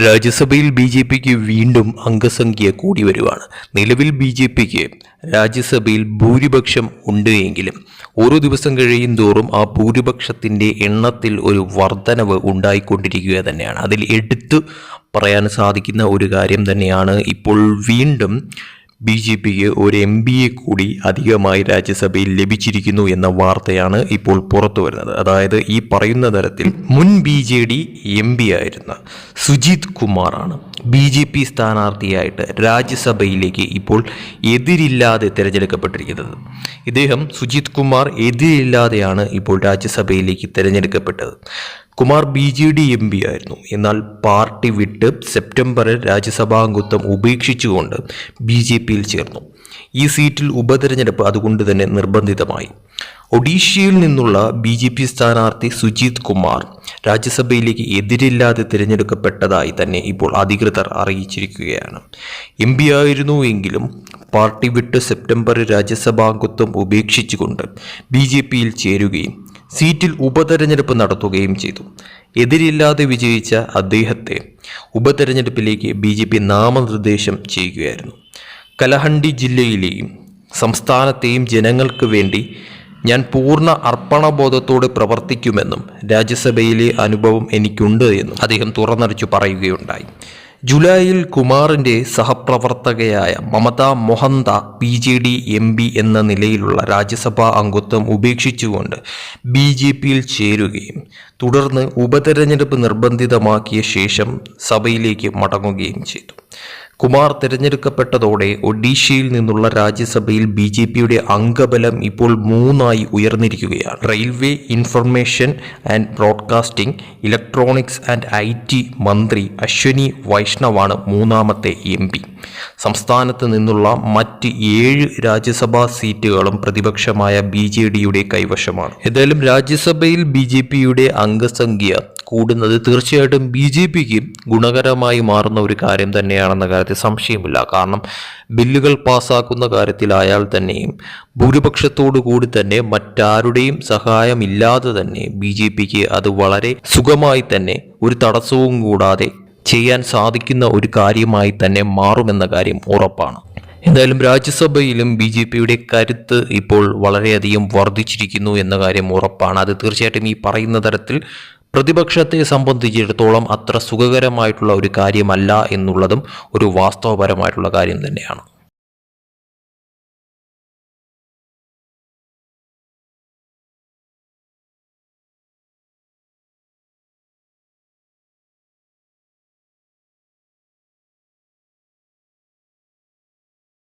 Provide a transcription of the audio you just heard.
രാജ്യസഭയിൽ B J പിക്ക് വീണ്ടും അംഗസംഖ്യ കൂടി വരുവാണ്. നിലവിൽ ബി ജെ പിക്ക് രാജ്യസഭയിൽ ഭൂരിപക്ഷം ഉണ്ട് എങ്കിലും ഓരോ ദിവസം കഴിയും തോറും ആ ഭൂരിപക്ഷത്തിന്റെ എണ്ണത്തിൽ ഒരു വർധനവ് ഉണ്ടായിക്കൊണ്ടിരിക്കുക തന്നെയാണ്. അതിൽ എടുത്തു പറയാൻ സാധിക്കുന്ന ഒരു കാര്യം തന്നെയാണ് ഇപ്പോൾ വീണ്ടും ബി ജെ പിക്ക് ഒരു എം എ കൂടി അധികമായി രാജ്യസഭയിൽ ലഭിച്ചിരിക്കുന്നു എന്ന വാർത്തയാണ് ഇപ്പോൾ പുറത്തു വരുന്നത്. അതായത് ഈ പറയുന്ന തരത്തിൽ മുൻ B J D M P ആയിരുന്ന സുജിത് കുമാറാണ് ബി ജെ പി സ്ഥാനാർത്ഥിയായിട്ട് രാജ്യസഭയിലേക്ക് ഇപ്പോൾ എതിരില്ലാതെ തിരഞ്ഞെടുക്കപ്പെട്ടിരിക്കുന്നത്. ഇദ്ദേഹം സുജിത് കുമാർ എതിരില്ലാതെയാണ് ഇപ്പോൾ രാജ്യസഭയിലേക്ക് തിരഞ്ഞെടുക്കപ്പെട്ടത്. Kumar B J D M P ആയിരുന്നു. എന്നാൽ പാർട്ടി വിട്ട് സെപ്റ്റംബറിൽ രാജ്യസഭാംഗത്വം ഉപേക്ഷിച്ചുകൊണ്ട് ബി ജെ പിയിൽ ചേർന്നു. ഈ സീറ്റിൽ ഉപതെരഞ്ഞെടുപ്പ് അതുകൊണ്ട് തന്നെ നിർബന്ധിതമായി. ഒഡീഷയിൽ നിന്നുള്ള ബി ജെ പി സ്ഥാനാർത്ഥി സുജിത് കുമാർ രാജ്യസഭയിലേക്ക് എതിരില്ലാതെ തിരഞ്ഞെടുക്കപ്പെട്ടതായി തന്നെ ഇപ്പോൾ അധികൃതർ അറിയിച്ചിരിക്കുകയാണ്. എം പി ആയിരുന്നു എങ്കിലും പാർട്ടി വിട്ട് സെപ്റ്റംബറിൽ രാജ്യസഭാംഗത്വം ഉപേക്ഷിച്ചുകൊണ്ട് ബി ജെ പിയിൽ ചേരുകയും സീറ്റിൽ ഉപതെരഞ്ഞെടുപ്പ് നടത്തുകയും ചെയ്തു. എതിരില്ലാതെ വിജയിച്ച അദ്ദേഹത്തെ ഉപതെരഞ്ഞെടുപ്പിലേക്ക് ബി ജെ പി നാമനിർദ്ദേശം ചെയ്യുകയായിരുന്നു. കലഹണ്ടി ജില്ലയിലെയും സംസ്ഥാനത്തെയും ജനങ്ങൾക്ക് വേണ്ടി ഞാൻ പൂർണ അർപ്പണബോധത്തോടെ പ്രവർത്തിക്കുമെന്നും രാജ്യസഭയിലെ അനുഭവം എനിക്കുണ്ട് എന്നും അദ്ദേഹം തുറന്നടിച്ചു പറയുകയുണ്ടായി. ജൂലൈയിൽ കുമാറിന്റെ സഹപ്രവർത്തകയായ Mamata Mohanta B J D M P എന്ന നിലയിലുള്ള രാജ്യസഭാ അംഗത്വം ഉപേക്ഷിച്ചുകൊണ്ട് ബി ജെ പിയിൽ ചേരുകയും തുടർന്ന് ഉപതെരഞ്ഞെടുപ്പ് നിർബന്ധിതമാക്കിയ ശേഷം സഭയിലേക്ക് മടങ്ങുകയും ചെയ്തു. കുമാർ തിരഞ്ഞെടുക്കപ്പെട്ടതോടെ ഒഡീഷയിൽ നിന്നുള്ള രാജ്യസഭയിൽ ബി ജെ പിയുടെ അംഗബലം ഇപ്പോൾ മൂന്നായി ഉയർന്നിരിക്കുകയാണ്. Railway information and broadcasting electronics and IT T മന്ത്രി അശ്വനി വൈഷ്ണവാണ് മൂന്നാമത്തെ എം പി. സംസ്ഥാനത്ത് നിന്നുള്ള മറ്റ് ഏഴ് രാജ്യസഭാ സീറ്റുകളും പ്രതിപക്ഷമായ ബി ജെ ഡിയുടെ കൈവശമാണ്. ഏതായാലും രാജ്യസഭയിൽ ബി ജെ പിയുടെ അംഗസംഖ്യ കൂടുന്നത് തീർച്ചയായിട്ടും ബി ജെ പിക്ക് ഗുണകരമായി മാറുന്ന ഒരു കാര്യം തന്നെയാണെന്ന കാര്യത്തിൽ സംശയമില്ല. കാരണം ബില്ലുകൾ പാസ്സാക്കുന്ന കാര്യത്തിലായാൽ തന്നെയും ഭൂരിപക്ഷത്തോടു കൂടി തന്നെ മറ്റാരുടെയും സഹായമില്ലാതെ തന്നെ ബി ജെ പിക്ക് അത് വളരെ സുഖമായി തന്നെ ഒരു തടസ്സവും കൂടാതെ ചെയ്യാൻ സാധിക്കുന്ന ഒരു കാര്യമായി തന്നെ മാറുമെന്ന കാര്യം ഉറപ്പാണ്. എന്തായാലും രാജ്യസഭയിലും ബി ജെ പിയുടെ കരുത്ത് ഇപ്പോൾ വളരെയധികം വർദ്ധിച്ചിരിക്കുന്നു എന്ന കാര്യം ഉറപ്പാണ്. അത് തീർച്ചയായിട്ടും ഈ പറയുന്ന തരത്തിൽ പ്രതിപക്ഷത്തെ സംബന്ധിച്ചിടത്തോളം അത്ര സുഖകരമായിട്ടുള്ള ഒരു കാര്യമല്ല എന്നുള്ളതും ഒരു വാസ്തവപരമായിട്ടുള്ള കാര്യം തന്നെയാണ്.